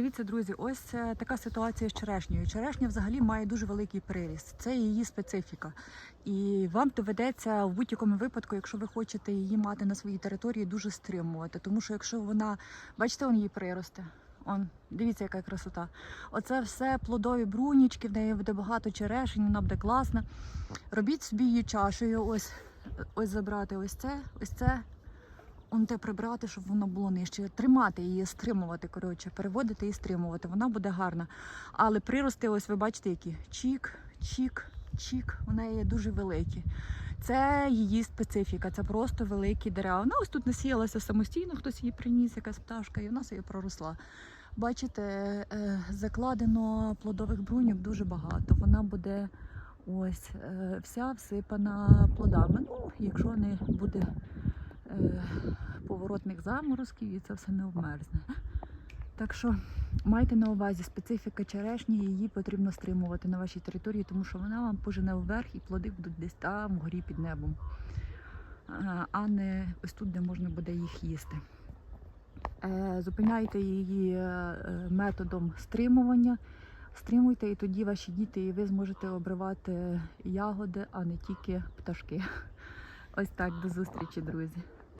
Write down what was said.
Дивіться, друзі, ось е, така ситуація з черешнею. Черешня взагалі має дуже великий приріст. Це її специфіка. І вам доведеться в будь-якому випадку, якщо ви хочете її мати на своїй території, дуже стримувати. Тому що якщо вона, бачите, он її приросте. Он, дивіться, яка красота. Оце все плодові брунічки, в неї буде багато черешень, вона буде класна. Робіть собі її чашею, ось, ось забрати ось це, ось це. Он те прибрати, щоб воно було нижче. Тримати її, стримувати, коротше, переводити і стримувати. Вона буде гарна. Але прирости, ось ви бачите, які чік, чік, чік. У неї дуже великі. Це її специфіка, це просто великі дерева. Вона ось тут насіялася самостійно, хтось її приніс, якась пташка, і вона собі проросла. Бачите, е, закладено плодових бруньок дуже багато. Вона буде ось е, вся всипана плодами. Ну, якщо не буде поворотних заморозків і це все не обмерзне. Так що майте на увазі специфіка черешні, її потрібно стримувати на вашій території, тому що вона вам пожене вверх і плоди будуть десь там вгорі під небом, А- а не ось тут, де можна буде їх їсти. Е, Зупиняйте її е, е, методом стримування. Стримуйте, і тоді ваші діти і ви зможете обривати ягоди, а не тільки пташки. Ось так, до зустрічі, друзі.